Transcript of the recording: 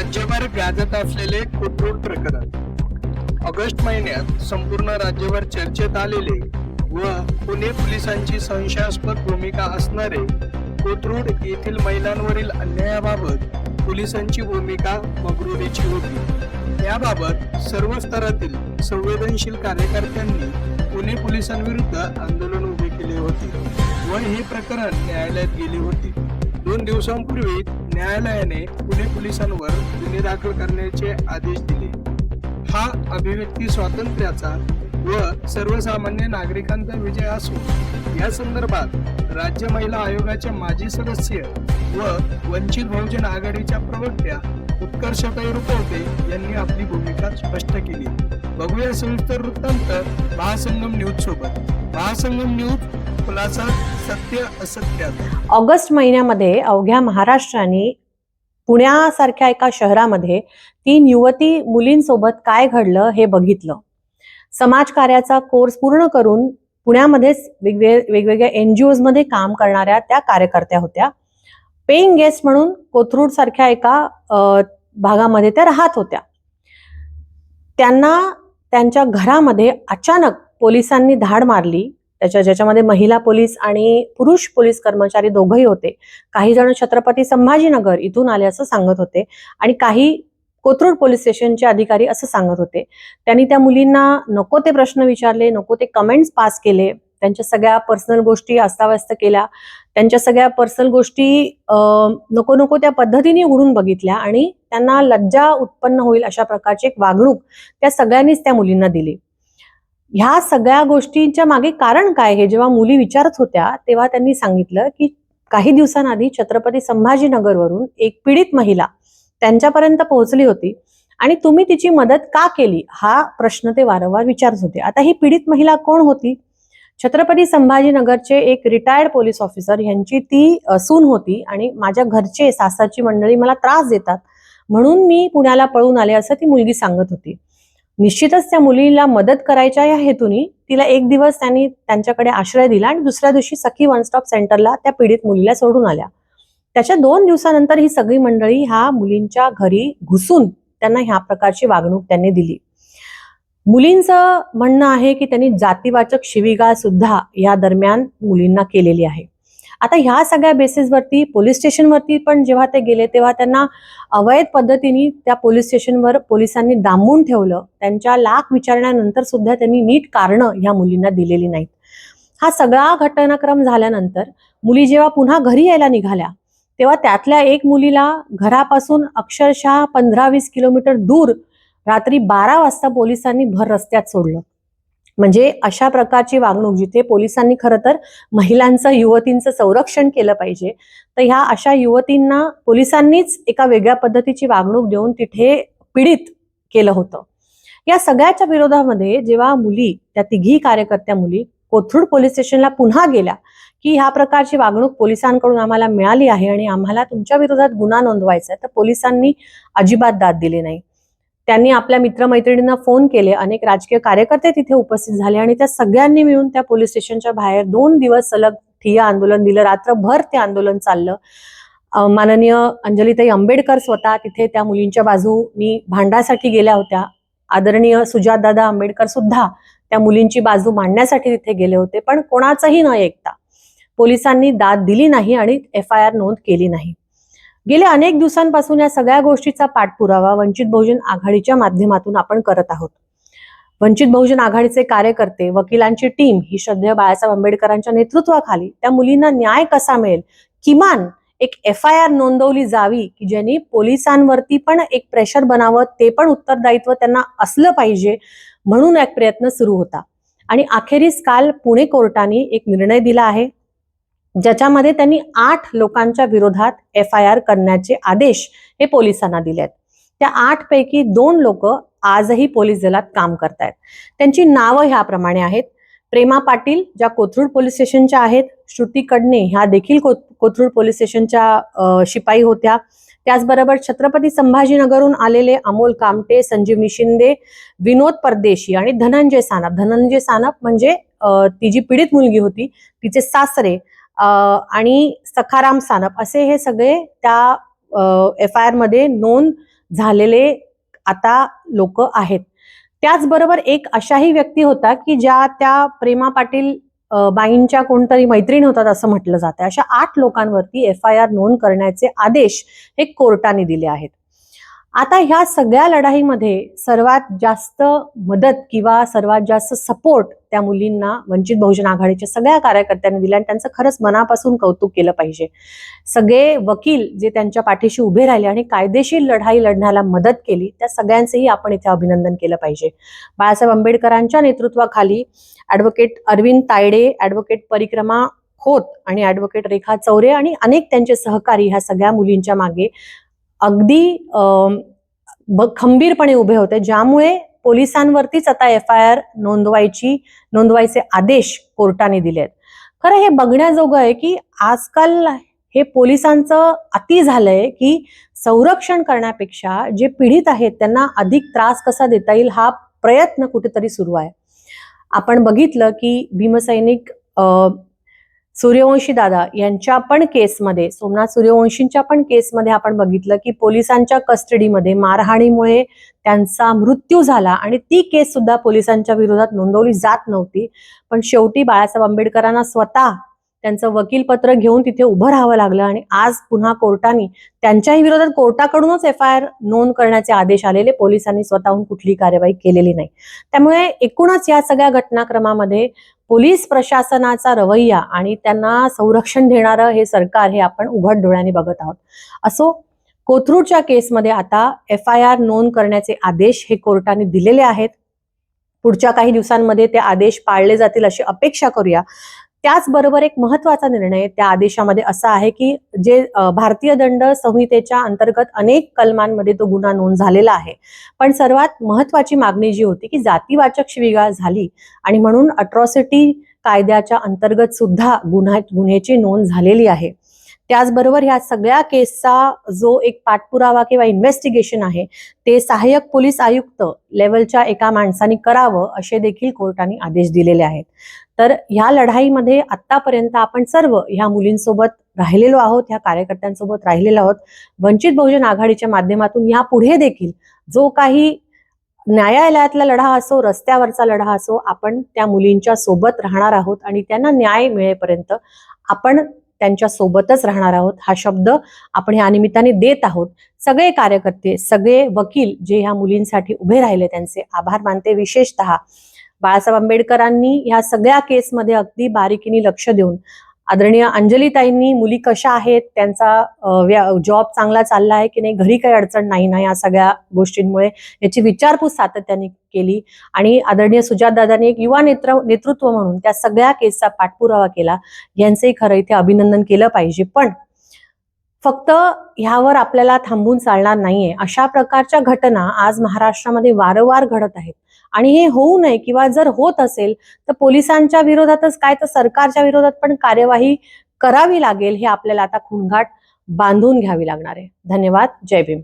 राज्यभर गाजत असलेले कोथरूड प्रकरण. ऑगस्ट महिन्यात संपूर्ण राज्यभर चर्चेत आलेले व पुणे पोलिसांची संशयास्पद भूमिका असणारे कोथरूड येथील महिलांवरील अन्यायाबाबत पोलिसांची भूमिका मगरुरीची होती. याबाबत सर्व स्तरातील संवेदनशील कार्यकर्त्यांनी पुणे पोलिसांविरुद्ध आंदोलन उभे केले होते व हे प्रकरण न्यायालयात गेले होते. दोन दिवसांपूर्वी न्यायालयाने पुणे पोलिसांवर गुन्हे दाखल करण्याचे आदेश दिले. हा अभिव्यक्ती स्वातंत्र्याचा व सर्वसामान्य नागरिकांचा विजय असून या संदर्भात राज्य महिला आयोगाच्या माजी सदस्य व वंचित बहुजन आघाडीच्या प्रवक्त्या उत्कर्षताई रुपवते यांनी आपली भूमिका स्पष्ट केली. बघूया सविस्तर वृत्तांत महासंगम न्यूज सोबत. महासंगम न्यूज खुलासा सत्य असत्यात. ऑगस्ट महिन्यामध्ये अवघ्या महाराष्ट्राने पुण्यासारख्या एका शहरामध्ये तीन युवती मुलींसोबत काय घडलं हे बघितलं. समाजकार्याचा कोर्स पूर्ण करून पुण्यामध्येच वेगवेगळ्या एनजीओजमध्ये काम करणाऱ्या त्या कार्यकर्त्या होत्या. पेईंग गेस्ट म्हणून कोथरूड सारख्या एका भागामध्ये त्या राहत होत्या. त्यांना त्यांच्या घरामध्ये अचानक पोलिसांनी धाड मारली. त्याच्या ज्याच्यामध्ये महिला पोलीस आणि पुरुष पोलीस कर्मचारी दोघंही होते. काही जण छत्रपती संभाजीनगर इथून आले असं सांगत होते आणि काही कोथरूड पोलीस स्टेशनचे अधिकारी असं सांगत होते. त्यांनी त्या मुलींना नको ते प्रश्न विचारले नको ते कमेंट्स पास केले. त्यांच्या सगळ्या पर्सनल गोष्टी अस्ताव्यस्त केल्या. त्यांच्या सगळ्या पर्सनल गोष्टी नको नको त्या पद्धतीने उघडून बघितल्या आणि त्यांना लज्जा उत्पन्न होईल अशा प्रकारची एक वागणूक त्या सगळ्यांनीच त्या मुलींना दिली. ह्या सगळ्या गोष्टींच्या मागे कारण काय हे जेव्हा मुली विचारत होत्या तेव्हा त्यांनी सांगितलं की काही दिवसांआधी छत्रपती संभाजीनगरवरून एक पीडित महिला त्यांच्यापर्यंत पोहोचली होती आणि तुम्ही तिची मदत का केली? हा प्रश्न ते वारंवार विचारत होते. आता ही पीडित महिला कोण होती? छत्रपती संभाजीनगरचे एक रिटायर्ड पोलीस ऑफिसर यांची ती सून होती आणि माझ्या घरचे सासाची मंडळी मला त्रास देतात म्हणून मी पुण्याला पळून आले असं ती मुलगी सांगत होती. निश्चितच त्या मुलीला मदत करायच्या या हेतूनी तिला एक दिवस त्यांनी त्यांच्याकडे आश्रय दिला आणि दुसऱ्या दिवशी सखी वन स्टॉप सेंटरला त्या पीडित मुलीला सोडून आल्या. त्याच्या दोन दिवसानंतर ही सगळी मंडळी ह्या मुलींच्या घरी घुसून त्यांना ह्या प्रकारची वागणूक त्यांनी दिली. मुलींचं म्हणणं आहे की त्यांनी जातीवाचक शिवीगाळ सुद्धा या दरम्यान मुलींना केलेली आहे. आता ह्या सगळ्या बेसिसवरती पोलीस स्टेशनवरती पण जेव्हा ते गेले तेव्हा त्यांना अवैध पद्धतीने त्या पोलीस स्टेशनवर पोलिसांनी डांबून ठेवलं. त्यांच्या लाख विचारण्यानंतर सुद्धा त्यांनी नीट कारणं ह्या मुलींना दिलेली नाहीत. हा सगळा घटनाक्रम झाल्यानंतर मुली जेव्हा पुन्हा घरी यायला निघाल्या तेव्हा त्यातल्या एक मुलीला घरापासून अक्षरशः पंधरा वीस किलोमीटर दूर रात्री बारा वाजता पोलिसांनी भर रस्त्यात सोडलं. म्हणजे अशा प्रकारची वागणूक जिथे पोलिसांनी खरं तर महिलांचं युवतींचं संरक्षण केलं पाहिजे तर ह्या अशा युवतींना पोलिसांनीच एका वेगळ्या पद्धतीची वागणूक देऊन तिथे पीडित केलं होतं. या सगळ्याच्या विरोधामध्ये जेव्हा मुली त्या तिघी कार्यकर्त्या मुली कोथरूड पोलीस स्टेशनला पुन्हा गेल्या की ह्या प्रकारची वागणूक पोलिसांकडून आम्हाला मिळाली आहे आणि आम्हाला तुमच्या विरोधात गुन्हा नोंदवायचा आहे तर पोलिसांनी अजिबात दाद दिली नाही. त्यांनी आपल्या मित्रमैत्रिणींना फोन केले. अनेक राजकीय कार्यकर्ते तिथे उपस्थित झाले आणि त्या सगळ्यांनी मिळून त्या पोलीस स्टेशनच्या बाहेर दोन दिवस सलग ठिय्या आंदोलन दिलं. रात्रभर ते आंदोलन चाललं. माननीय अंजलीताई आंबेडकर स्वतः तिथे त्या मुलींच्या बाजूनी भांडासाठी गेल्या होत्या. आदरणीय सुजातदादा आंबेडकर सुद्धा त्या मुलींची बाजू मांडण्यासाठी तिथे गेले होते. पण कोणाचंही न ऐकता पोलिसांनी दाद दिली नाही आणि एफ आय आर नोंद केली नाही. गेल्या अनेक दिवसांपासून या सगळ्या गोष्टीचा पाठपुरावा वंचित बहुजन आघाडीच्या माध्यमातून आपण करत आहोत. वंचित बहुजन आघाडीचे कार्यकर्ते वकिलांची टीम ही श्रद्धेय बाळासाहेब आंबेडकरांच्या नेतृत्वाखाली त्या मुलींना न्याय कसा मिळेल? किमान एक एफ आय आर नोंदवली जावी की ज्यांनी पोलिसांवरती पण एक प्रेशर बनावं ते पण उत्तरदायित्व त्यांना असलं पाहिजे म्हणून एक प्रयत्न सुरू होता. आणि अखेरीस काल पुणे कोर्टाने एक निर्णय दिला आहे. ज्याच्यामध्ये त्यांनी आठ लोकांच्या विरोधात एफ आय आर करण्याचे आदेश हे पोलिसांना दिले आहेत त्या आठ पैकी दोन लोक आजही पोलीस दलात काम करतायत. त्यांची नावं ह्याप्रमाणे आहेत. प्रेमा पाटील ज्या कोथरूड पोलीस स्टेशनच्या आहेत. श्रुती कडणे ह्या देखील कोथरूड पोलीस स्टेशनच्या शिपाई होत्या. त्याचबरोबर छत्रपती संभाजीनगरहून आलेले अमोल कामटे संजीवनी शिंदे विनोद परदेशी आणि धनंजय सानप. धनंजय सानप म्हणजे ती जी पीडित मुलगी होती तिचे सासरे आणि सखाराम सानप असे हे सगळे त्या एफ आय आरमध्ये नोंद झालेले आता लोक आहेत. त्याचबरोबर एक अशाही व्यक्ती होता की ज्या त्या प्रेमा पाटील बाईंच्या कोणतरी मैत्रीण होतात असं म्हटलं जातं अशा आठ लोकांवरती एफ आय आर नोंद करण्याचे आदेश हे कोर्टाने दिले आहेत. आता ह्या सगळ्या लढाईमध्ये सर्वात जास्त मदत किंवा सर्वात जास्त सपोर्ट त्या मुलींना वंचित बहुजन आघाडीच्या सगळ्या कार्यकर्त्यांनी दिला आणि त्यांचं खरंच मनापासून कौतुक केलं पाहिजे. सगळे वकील जे त्यांच्या पाठीशी उभे राहिले आणि कायदेशीर लढाई लढण्याला मदत केली त्या सगळ्यांचेही आपण इथे अभिनंदन केलं पाहिजे. बाळासाहेब आंबेडकरांच्या नेतृत्वाखाली ॲडव्होकेट अरविंद तायडे ॲडव्होकेट परिक्रमा खोत आणि ॲडव्होकेट रेखा चौरे आणि अनेक त्यांचे सहकारी ह्या सगळ्या मुलींच्या मागे अगदी ब- खंबीरपणे उभे होते ज्यामुळे पोलिसांवरतीच आता एफ आय आर नोंदवायची नोंदवायचे आदेश कोर्टाने दिले आहेत खरं हे बघण्याजोगं आहे की आजकाल हे पोलिसांचं अति झालंय की संरक्षण करण्यापेक्षा जे पीडित आहेत त्यांना अधिक त्रास कसा देता येईल हा प्रयत्न कुठेतरी सुरू आहे. आपण बघितलं की भीमसैनिक सूर्यवंशी दादा यांच्या पण केसमध्ये सोमनाथ सूर्यवंशींच्या पण केसमध्ये आपण बघितलं की पोलिसांच्या कस्टडीमध्ये मारहाणीमुळे त्यांचा मृत्यू झाला आणि ती केस सुद्धा पोलिसांच्या विरोधात नोंदवली जात नव्हती. पण शेवटी बाळासाहेब आंबेडकरांना स्वतः त्यांचं वकीलपत्र घेऊन तिथे उभं राहावं लागलं आणि आज पुन्हा कोर्टाने त्यांच्याही विरोधात कोर्टाकडूनच एफ आय आर नोंद करण्याचे आदेश आलेले. पोलिसांनी स्वतःहून कुठलीही कार्यवाही केलेली नाही. त्यामुळे एकूणच या सगळ्या घटनाक्रमामध्ये पोलीस प्रशासनाचा रवैया आणि त्यांना संरक्षण देणारं हे सरकार हे आपण उघड डोळ्याने बघत आहोत. असो कोथरूडच्या केसमध्ये आता एफ आय आर नोंद करण्याचे आदेश हे कोर्टाने दिलेले आहेत. पुढच्या काही दिवसांमध्ये ते आदेश पाळले जातील अशी अपेक्षा करूया. त्याचबरोबर एक महत्त्वाचा निर्णय त्या आदेशामध्ये असा आहे की जे भारतीय दंड संहितेच्या अंतर्गत अनेक कलमांमध्ये तो गुन्हा नोंद झालेला आहे. पण सर्वात महत्वाची मागणी जी होती की जातीवाचक शिवीगाळ झाली आणि म्हणून अट्रॉसिटी कायद्याच्या अंतर्गत सुद्धा गुन्हा गुन्ह्याची नोंद झालेली आहे. त्याचबरोबर ह्या सगळ्या केसचा जो एक पाठपुरावा किंवा इन्व्हेस्टिगेशन आहे ते सहाय्यक पोलीस आयुक्त लेवलच्या एका माणसाने करावं असे देखील कोर्टाने आदेश दिलेले आहेत. तर ह्या लढाईमध्ये आतापर्यंत आपण सर्व ह्या मुलींसोबत राहिलेलो आहोत ह्या कार्यकर्त्यांसोबत राहिलेलो आहोत. वंचित बहुजन आघाडीच्या माध्यमातून यापुढे देखील जो काही न्यायालयातला लढा असो रस्त्यावरचा लढा असो आपण त्या मुलींच्या सोबत राहणार आहोत आणि त्यांना न्याय मिळेपर्यंत आपण त्यांच्या सोबतच राहणार आहोत. हा शब्द आपण ह्या निमित्ताने देत आहोत. सगळे कार्यकर्ते सगळे वकील जे ह्या मुलींसाठी उभे राहिले त्यांचे आभार मानते. विशेषतः बाळासाहेब आंबेडकरांनी ह्या सगळ्या केसमध्ये अगदी बारीकीने लक्ष देऊन आदरणीय अंजलीताईंनी मुली कशा आहेत त्यांचा जॉब चांगला चालला आहे की नाही घरी काही अडचण नाही ना या सगळ्या गोष्टींमुळे याची विचारपूस सातत्याने केली. आणि आदरणीय सुजातदादांनी एक युवा नेत्र नेतृत्व म्हणून त्या सगळ्या केसचा पाठपुरावा केला. यांचंही खरं इथे अभिनंदन केलं पाहिजे. पण फक्त ह्यावर आपल्याला थांबून चालणार नाहीये. अशा प्रकारच्या घटना आज महाराष्ट्रामध्ये वारंवार घडत आहेत. आणि हे होऊ नये किंवा जर होत असेल तर पोलिसांच्या विरोधातच काय तर सरकारच्या विरोधात पण कार्यवाही करावी लागेल हे आपल्याला आता खुणघाट बांधून घ्यावी लागणार आहे. धन्यवाद. जय भीम.